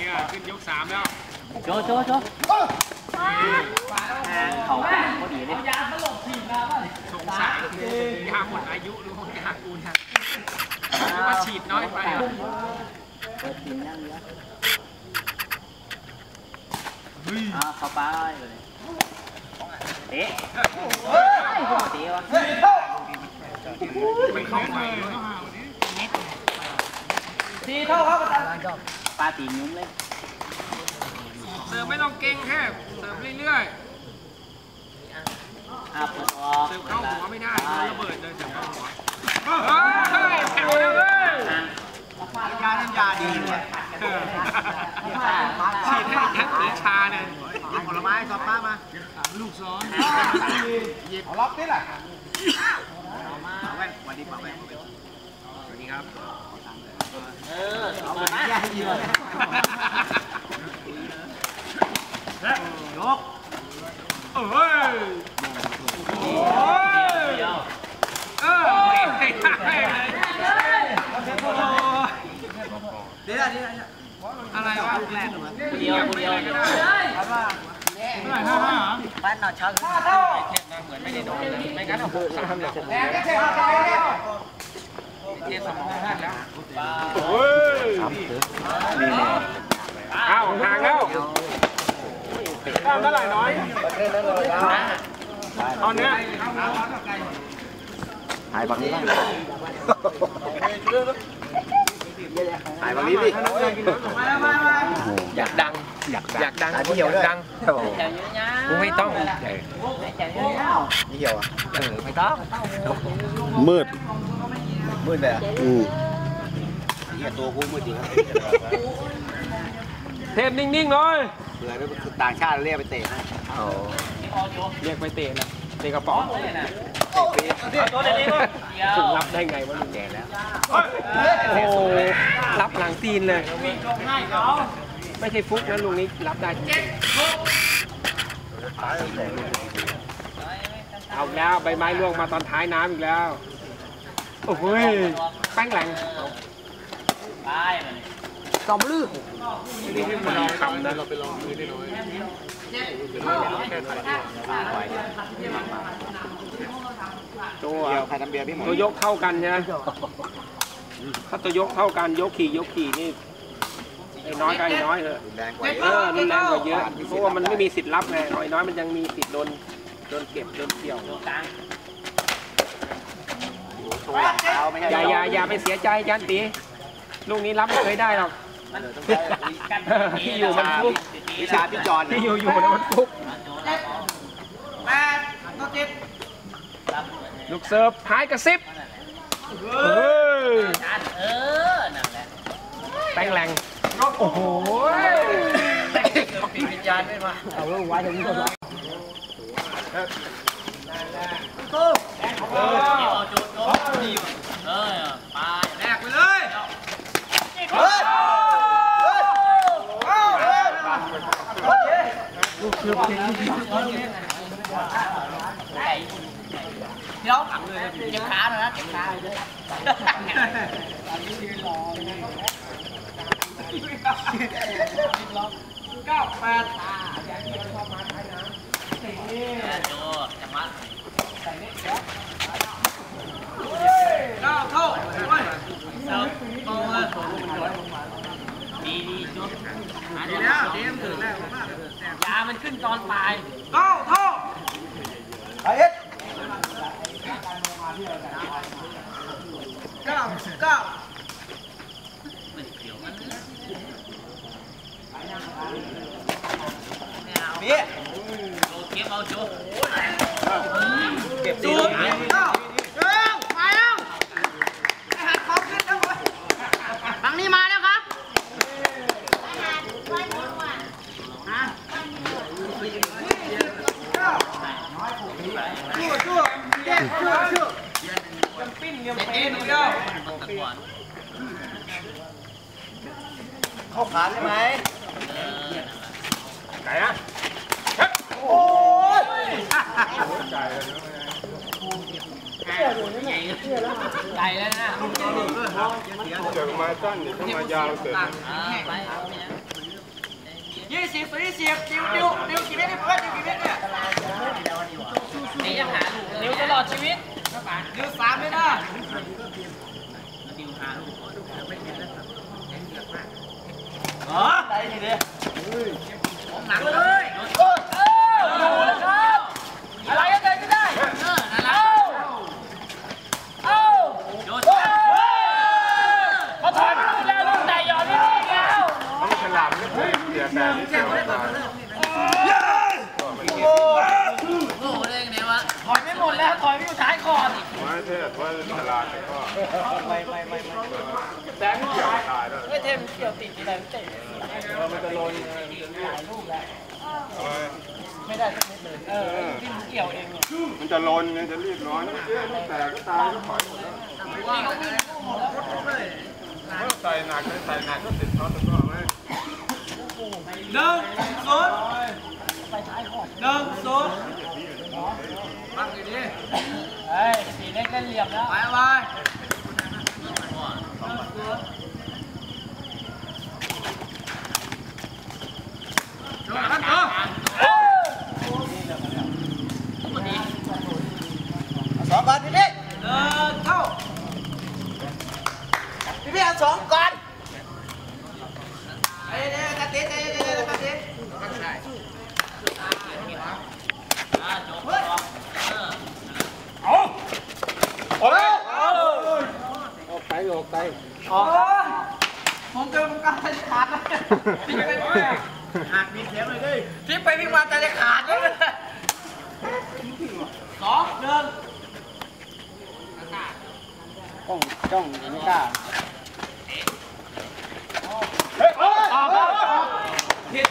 เนี่ยขึ้นยกสามแล้วโจโจโจเขาพอดีเลยสงสัยยาหมดอายุหรือว่ายากูนะหรือว่าฉีดน้อยไปอะเปิดกินนั่งเยอะอ่าเข้าไปเลยเตะเฮ้ยเตะวะมันเข้าไป ปลาตีนยุ้มเลย เสิร์ฟไม่ต้องเก่งแค่เสิร์ฟเรื่อยอ่าเปิดออๆกเสิร์ฟเข้าหัวไม่ได้ระเบิดเลยเสิร์ฟเข้าหัวเฮ้ยแถวเลยเว้ยยาน้ำยาดีเลยเออฉีดให้แค่หรือชาเนี่ยผลไม้ซอป้ามาลูกซ้อนเอาล็อกนี่แหละเอาแว่นสวัสดีป่าแว่นสวัสดีครับ เออเอาไปแยกให้ยืน ยก เอ้ยโอ้ย เดียว เออไม่ได้เลย เดี๋ยวเดี๋ยว อะไรวะ แรกเหรอ เดียวเดียว ก็ได้ บ้านนอนเช้าขึ้นมา ไม่งั้นเอาหกสามแล้ว แรงก็เจ็บใจเนี่ย เทียบสมองห้าแล้วบ้าเฮ้ยอ้าวห่างแล้วข้ามเท่าไหร่น้อยตอนเนี้ยหายบางนี้บ้างหายบางนี้ดิอยากดัง อยากอยากดังอยากดังแถวเยอะยาวกูไม่ต้องแถวเยอะยาวนี่เหี่ยวอะเออไม่ต้องมืด มืดเลยอะอืมนี่ตัวกูมืดจริงเทปนิ่งๆหน่อยเบื่อแล้วต่างชาติเรียกไปเตะนะเรียกไปเตะนะเตะกระป๋องตัวเล็กๆถึงรับได้ไงว่าลุงแก่แล้วโอ้รับหลังตีนเลยไม่ใช่ฟุกนะลุงนี้รับได้จริงๆเอาแล้วใบไม้ร่วงมาตอนท้ายน้ำอีกแล้ว โอ้โหยแป้งแหลงไปมันกำลือนี่ขึ้นมาลองคำนะเราไปลองมือได้น้อยตัวเดียวใครทำเบียร์พี่หมอตัวยกเท่ากันใช่ไหมถ้าตัวยกเท่ากันยกขี่ยกขี่นี่ไอ้น้อยก็ไอ้น้อยเถอะแรงกว่าเออมันแรงกว่าเยอะเพราะว่ามันไม่มีสิทธิ์รับไงไอ้น้อยมันยังมีสิทธิ์โดนโดนเก็บโดนเกี่ยว อย่าอย่าอย่าไปเสียใจจันตีลูกนี้รับไม่เคยได้หรอกมันกันที่อยู่มันฟุกวิชาพี่จอนที่อยู่อยู่นะมันฟุกแปดตัวเจ็ดลูกเสิร์ฟหายกระซิบเฮ้ยเออนั่นแหละแป้งแรงโอ้โหปีวิญญาณไม่มาเอาลูกไว้ตรงนี้ก็ได้ เออเอาโจโจเออไป แรกไปเลยเฮ้ยเดี๋ยวเก็บขาหน่อยนะเก็บขาเลยโจจังหวะ เก้าเท่าเว้ย เสิร์ฟตรงเลยดีดีจุด ดีแล้วดีมันถึงแล้วมากยามันขึ้นตอนปลายเก้าเท่าไปเอ็ดเก้าเก้า มันเกี่ยวมัน พี่ โจเก็บเอาโจ เก็บดีเก้าเร็วมาแล้วไอ้หัดของขึ้นแล้วเว้ย บางนี้มาแล้วครับ ชั่วชั่วเด็กชั่วชั่ว ปิ้นเงียบเอ็เป๊ะนเลยเดียวเข้าขาใช่ไหมไก่อะโอ้ยไก่แล้วนะเกิดมาสั้นเนี่ยถ้ามายาวเกิดไปเอาเสียยี่สิบต่อยี่สิบดิวดิวดิวกี่เมตรเนี่ยเพื่อนดิวกี่เมตรเนี่ยนี่ยังหาลูกดิวตล อดชีวิตดิวสามไม่ได้ดิวหาลูกอ๋อได้ทีเดียวหนังเลยเออเออดูนะครับอะไรก็เกิดขึ้นได้เออนั่นแหละเอาโยนเขาถอยไปลูกแล้วลูกไหนยอมไม่ได้แล้วต้องฉลาดไม่เคยเสียแต่นี่เสียมอ้โหเล่นไงวะถอยไม่หมด แล้วถอยไม่อยู่ท้ายคอร์ดไม่ใช่ว่าฉลาดแต่ก็ไม่ไม่ไม่แต่ไม่เกี่ยวตายด้วยไม่เทมเกี่ยวติดอะไรเตะมันจะลนไม่ได้สักนิดเลยเออที่มันเกี่ยวเองเนี่ยมันจะลนไงจะรีบร้อนเอ๊ะแต่ก็ตายก็ถอยหมดแล้วว่าเขาวิ่งหมดแล้วใส่หนักใส่หนักก็ติดน็อตก็ไม่หนึ่งศูนย์ไปท้ายคอร์ดหนึ่งศูนย์ ตั้งดีๆเฮ้ยสีเล็กเล่นเหลี่ยมแล้วไปไปสอ โอ้ยออกไปออกไปออกผมเจอมันก็จะขาดเลยหักมีเสียเลยดิทิ้งไปพี่มาใจจะขาดเลยสองเดิมงจ้องจ้องยังไม่กล้าเฮ้ยออกออกผิด